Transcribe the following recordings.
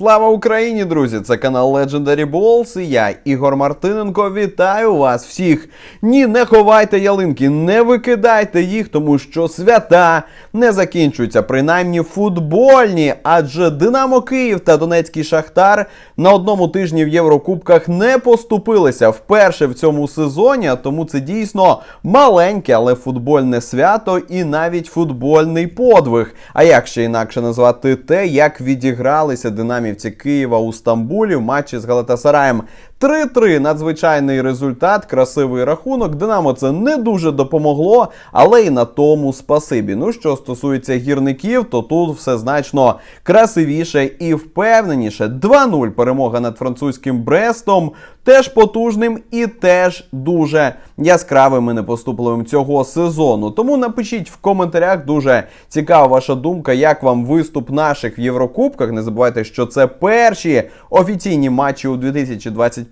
Слава Україні, друзі! Це канал Legendary Balls і я, Ігор Мартиненко, вітаю вас всіх. Ні, не ховайте ялинки, не викидайте їх, тому що свята не закінчуються, принаймні футбольні. Адже Динамо Київ та Донецький Шахтар на одному тижні в Єврокубках не поступилися вперше в цьому сезоні. Тому це дійсно маленьке, але футбольне свято і навіть футбольний подвиг. А як ще інакше назвати те, як відігралися динамівці Києва у Стамбулі в матчі з Галатасараєм? 3-3 надзвичайний результат, красивий рахунок. Динамо це не дуже допомогло, але і на тому спасибі. Ну що стосується гірників, то тут все значно красивіше і впевненіше. 2-0 перемога над французьким Брестом. Теж потужним і теж дуже яскравим і непоступливим цього сезону. Тому напишіть в коментарях дуже цікава ваша думка, як вам виступ наших в Єврокубках. Не забувайте, що це перші офіційні матчі у 2025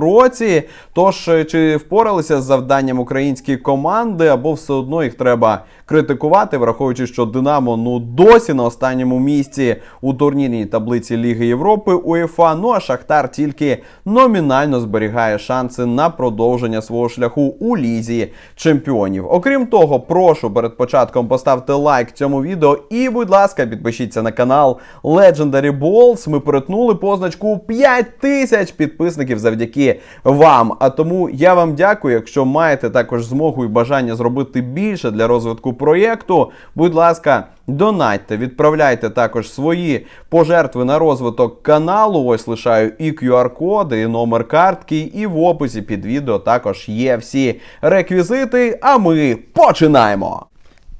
році. Тож, е, чи впоралися з завданням українські команди, або все одно їх треба критикувати, враховуючи, що Динамо ну досі на останньому місці у турнірній таблиці Ліги Європи УЄФА. Ну а Шахтар тільки номінально зберігає шанси на продовження свого шляху у лізі чемпіонів. Окрім того, прошу перед початком поставте лайк цьому відео і, будь ласка, підпишіться на канал Legendary Balls. Ми перетнули позначку 5 тисяч підписників завдяки вам. А тому я вам дякую. Якщо маєте також змогу і бажання зробити більше для розвитку проєкту, будь ласка. Донатьте, відправляйте також свої пожертви на розвиток каналу. Ось лишаю і QR-коди, і номер картки, і в описі під відео також є всі реквізити. А ми починаємо!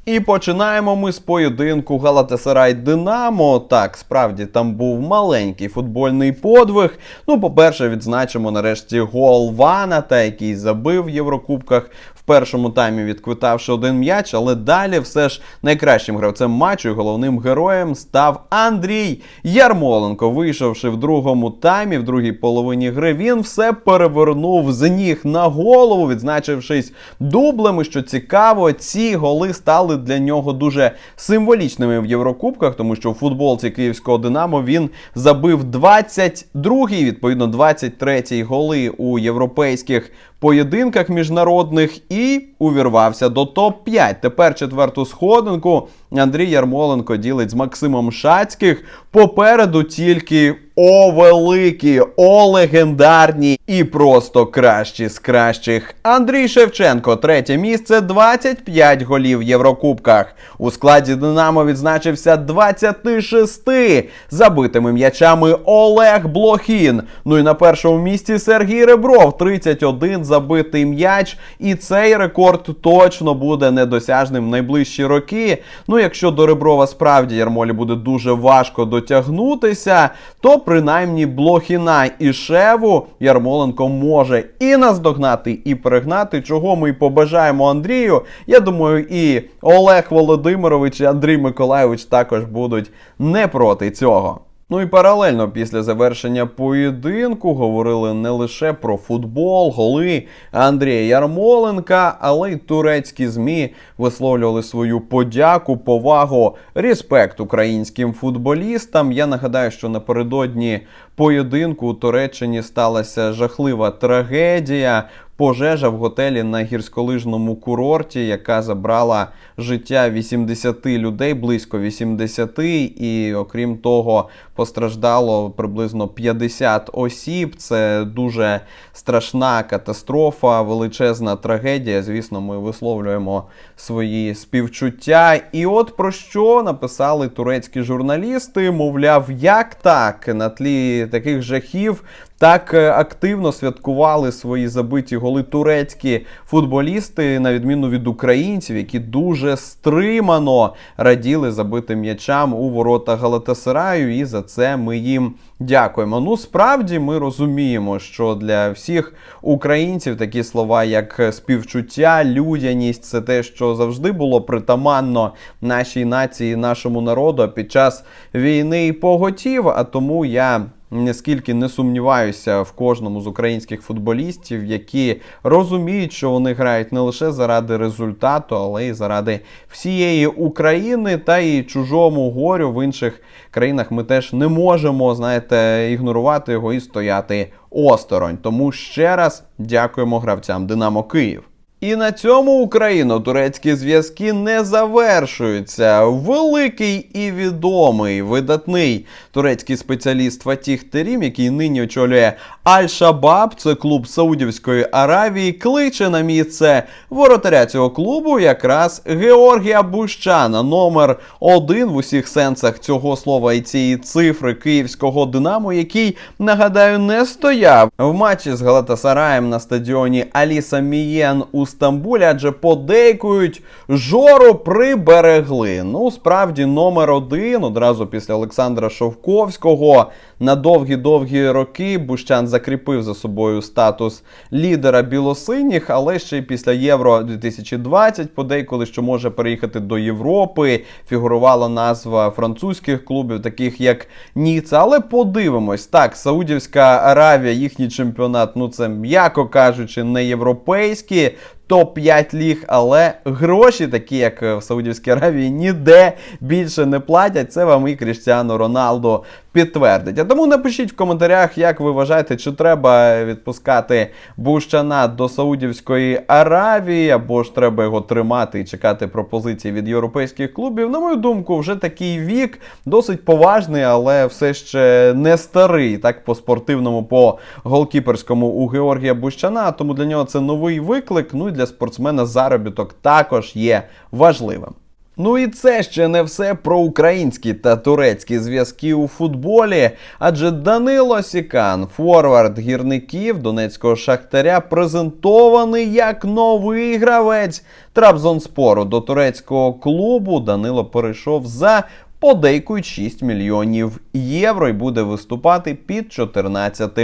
І починаємо ми з поєдинку Галатасарай Динамо. Так, справді там був маленький футбольний подвиг. Ну, по-перше, відзначимо нарешті гол Ваната, який забив в Єврокубках в першому таймі, відквитавши один м'яч. Але далі все ж найкращим гравцем матчу і головним героєм став Андрій Ярмоленко. Вийшовши в другому таймі, в другій половині гри, він все перевернув з ніг на голову, відзначившись дублем. І Що цікаво, ці голи стали для нього дуже символічними в Єврокубках, тому що у футболці київського Динамо він забив 22-й, відповідно 23-й голи у європейських поєдинках міжнародних і увірвався до топ-5. Тепер четверту сходинку Андрій Ярмоленко ділить з Максимом Шацьких. Попереду тільки о великі, о легендарні і просто кращі з кращих. Андрій Шевченко, третє місце, 25 голів в Єврокубках. У складі Динамо відзначився 26 забитими м'ячами Олег Блохін. Ну і на першому місці Сергій Ребров, 31 забитий м'яч. І цей рекорд точно буде недосяжним в найближчі роки. Ну, якщо до Реброва справді Ярмолі буде дуже важко дотягнутися, то принаймні Блохіна і Шеву Ярмоленко може і наздогнати, і перегнати, чого ми й побажаємо Андрію. Я думаю, і Олег Володимирович, і Андрій Миколайович також будуть не проти цього. Ну і паралельно після завершення поєдинку говорили не лише про футбол, голи Андрія Ярмоленка, але й турецькі змі висловлювали свою подяку, повагу, респект українським футболістам. Я нагадаю, що напередодні поєдинку у Туреччині сталася жахлива трагедія. Пожежа в готелі на гірськолижному курорті, яка забрала життя 80 людей, близько 80, і окрім того, постраждало приблизно 50 осіб. Це дуже страшна катастрофа, величезна трагедія. Звісно, ми висловлюємо свої співчуття. І от про що написали турецькі журналісти, мовляв, як так на тлі таких жахів так е, активно святкували свої забиті голи турецькі футболісти, на відміну від українців, які дуже стримано раділи забитим м'ячам у ворота Галатасараю, і за це ми їм дякуємо. Ну, справді ми розуміємо, що для всіх українців такі слова, як співчуття, людяність, це те, що завжди було притаманно нашій нації, нашому народу під час війни і поготів. А тому я наскільки не сумніваюся в кожному з українських футболістів, які розуміють, що вони грають не лише заради результату, але й заради всієї України та і чужому горю в інших країнах. Ми теж не можемо, знаєте, ігнорувати його і стояти осторонь. Тому ще раз дякуємо гравцям Динамо Київ. І на цьому україно-турецькі зв'язки не завершуються. Великий і відомий видатний турецький спеціаліст Фатіх Терім, який нині очолює Аль-Шабаб, це клуб Саудівської Аравії, кличе на місце воротаря цього клубу якраз Георгія Бущана, номер один в усіх сенсах цього слова і цієї цифри київського Динамо, який, нагадаю, не стояв в матчі з Галатасараєм на стадіоні Аліса Мієн у Стамбулі, адже подейкують жору приберегли. Ну, справді, номер один одразу після Олександра Шовковського на довгі-довгі роки Бущан закріпив за собою статус лідера білосиніх, але ще й після Євро 2020 подейкули, що може переїхати до Європи. Фігурувала назва французьких клубів, таких як Ніца. Але подивимось, так, Саудівська Аравія, їхній чемпіонат, ну це м'яко кажучи, не європейський. Топ-5 ліг, але гроші, такі як в Саудівській Аравії, ніде більше не платять. Це вам і Кріштіану Роналдо підтвердить. А тому напишіть в коментарях, як ви вважаєте, чи треба відпускати Бущана до Саудівської Аравії, або ж треба його тримати і чекати пропозиції від європейських клубів. На мою думку, вже такий вік досить поважний, але все ще не старий. Так по спортивному, по голкіперському у Георгія Бущана. Тому для нього це новий виклик. Ну і для спортсмена заробіток також є важливим. Ну і це ще не все про українські та турецькі зв'язки у футболі. Адже Данило Сікан, форвард гірників Донецького шахтаря, презентований як новий гравець Трабзонспору до турецького клубу. Данило перейшов за подейкують 6 мільйонів євро і буде виступати під 14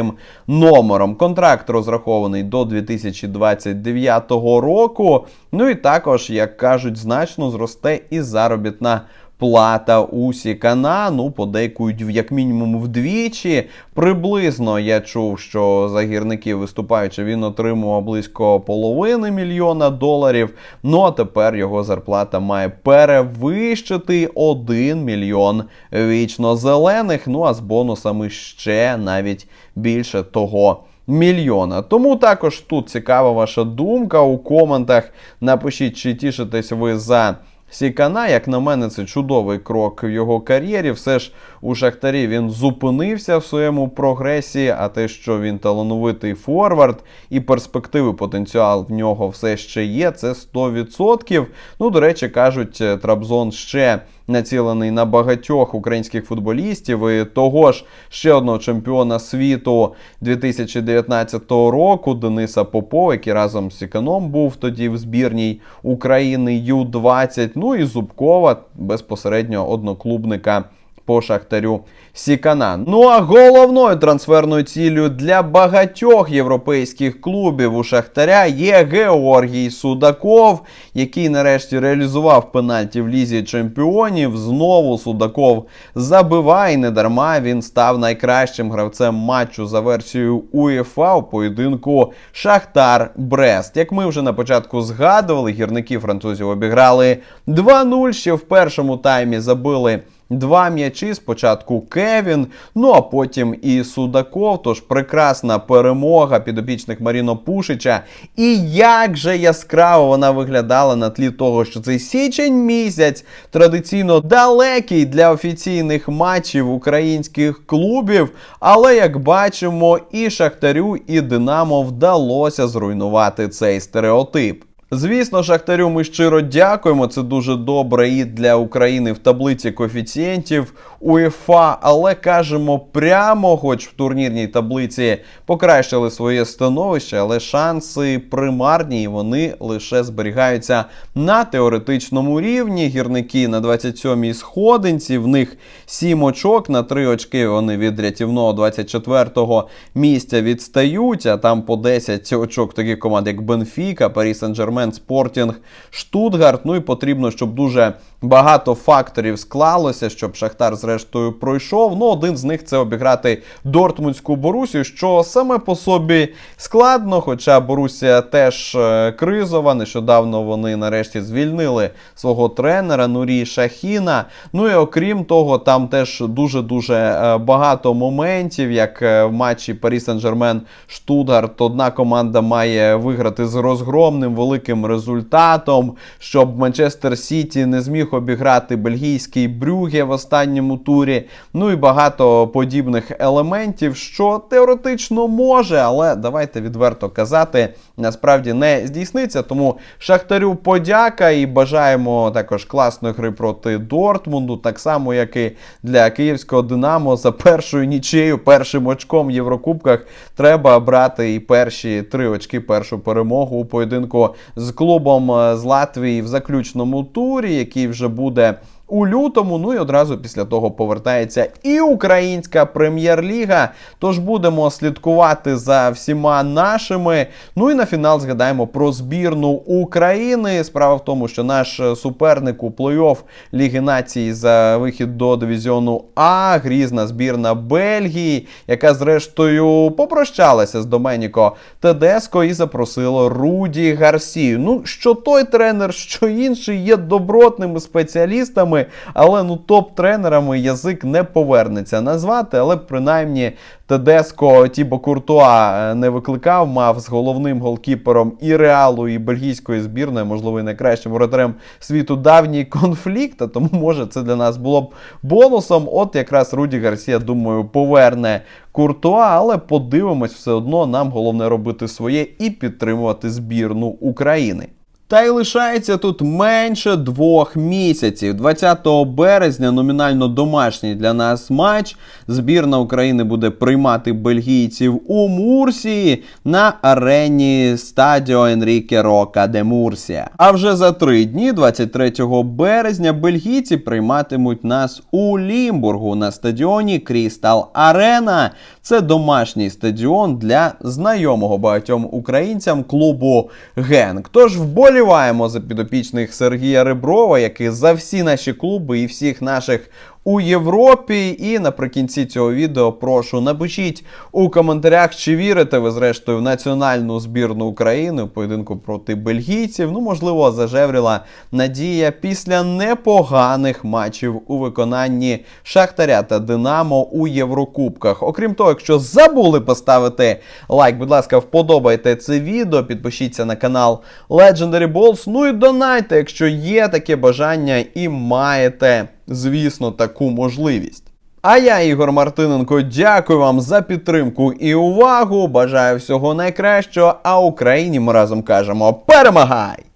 номером. Контракт розрахований до 2029 року. Ну і також, як кажуть, значно зросте і заробітна. Плата у Сікана, ну, подейкують як мінімум вдвічі. Приблизно я чув, що за гірників виступаючи, він отримував близько половини мільйона доларів. Ну а тепер його зарплата має перевищити 1 мільйон вічно зелених. Ну а з бонусами ще навіть більше того. Мільйона. Тому також тут цікава ваша думка у коментах. Напишіть, чи тішитесь ви за Сікана, як на мене, це чудовий крок в його кар'єрі. Все ж у Шахтарі він зупинився в своєму прогресі, а те, що він талановитий форвард і перспективи, потенціал в нього все ще є, це 100%. Ну, до речі, кажуть, Трабзон ще націлений на багатьох українських футболістів. І того ж ще одного чемпіона світу 2019 року Дениса Попова, який разом з Сіканом був тоді в збірній України Ю-20. Ну і Зубкова безпосередньо одноклубника по Шахтарю Сікана. Ну а головною трансферною ціллю для багатьох європейських клубів у Шахтаря є Георгій Судаков, який нарешті реалізував пенальті в лізі чемпіонів. Знову Судаков забиває не дарма. Він став найкращим гравцем матчу за версією УЄФА у поєдинку Шахтар Брест. Як ми вже на початку згадували, гірники французів обіграли 2-0 ще в першому таймі забили. Два м'ячі спочатку Кевін, ну а потім і Судаков. Тож прекрасна перемога підопічних Маріно Пушича. І як же яскраво вона виглядала на тлі того, що цей січень місяць традиційно далекий для офіційних матчів українських клубів. Але як бачимо, і Шахтарю, і Динамо вдалося зруйнувати цей стереотип. Звісно, Шахтарю, ми щиро дякуємо. Це дуже добре і для України в таблиці коефіцієнтів УЄФА, але кажемо прямо, хоч в турнірній таблиці покращили своє становище, але шанси примарні, і вони лише зберігаються на теоретичному рівні. Гірники на 27-й сходинці. В них 7 очок на 3 очки. Вони від рятівного 24-го місця відстають. А там по 10 очок такі команди, як Бенфіка, Парі Сен-Жермен, Спортінг, Штутгарт. Ну і потрібно, щоб дуже Багато факторів склалося, щоб Шахтар зрештою пройшов. Ну, один з них це обіграти Дортмундську Борусію, що саме по собі складно. Хоча Борусія теж е, кризова. Нещодавно вони нарешті звільнили свого тренера Нурі Шахіна. Ну і окрім того, там теж дуже дуже е, багато моментів, як е, в матчі Парі Сен-Жермен Штутгарт. Одна команда має виграти з розгромним великим результатом, щоб Манчестер Сіті не зміг обіграти бельгійський Брюге в останньому турі. Ну і багато подібних елементів, що теоретично може, але давайте відверто казати, насправді не здійсниться. Тому Шахтарю подяка і бажаємо також класної гри проти Дортмунду, так само, як і для київського Динамо за першою нічею, першим очком в Єврокубках треба брати і перші три очки, першу перемогу у поєдинку з клубом е, з Латвії в заключному турі, який вже буде. У лютому, ну і одразу після того повертається і українська прем'єр-ліга. Тож будемо слідкувати за всіма нашими. Ну і на фінал згадаємо про збірну України. Справа в тому, що наш суперник у плей-офф Ліги Націй за вихід до дивізіону А, грізна збірна Бельгії, яка зрештою попрощалася з Доменіко Тедеско і запросила Руді Гарсію. Ну, що той тренер, що інший є добротними спеціалістами, але ну топ-тренерами язик не повернеться назвати, але принаймні Тедеско Тібо Куртуа е, не викликав, мав з головним голкіпером і Реалу, і бельгійської збірної, можливо, і найкращим воротарем світу давній конфлікт. А тому може це для нас було б бонусом. От якраз Руді Гарсія, думаю, поверне Куртуа, але подивимось, все одно нам головне робити своє і підтримувати збірну України. Та й лишається тут менше двох місяців. 20 березня номінально домашній для нас матч. Збірна України буде приймати бельгійців у Мурсії на арені Стадіо Енріке Рока де Мурсія. А вже за три дні, 23 березня, бельгійці прийматимуть нас у Лімбургу на стадіоні Крістал Арена. Це домашній стадіон для знайомого багатьом українцям клубу Генк. Тож вболіваємо за підопічних Сергія Реброва, який за всі наші клуби і всіх наших у Європі. І наприкінці цього відео прошу напишіть у коментарях, чи вірите ви зрештою в національну збірну України в поєдинку проти бельгійців. Ну, можливо, зажевріла надія після непоганих матчів у виконанні Шахтаря та Динамо у Єврокубках. Окрім того, якщо забули поставити лайк, будь ласка, вподобайте це відео, підпишіться на канал Legendary Balls. Ну і донайте, якщо є таке бажання і маєте звісно, таку можливість. А я, Ігор Мартиненко, дякую вам за підтримку і увагу. Бажаю всього найкращого. А Україні ми разом кажемо: перемагай!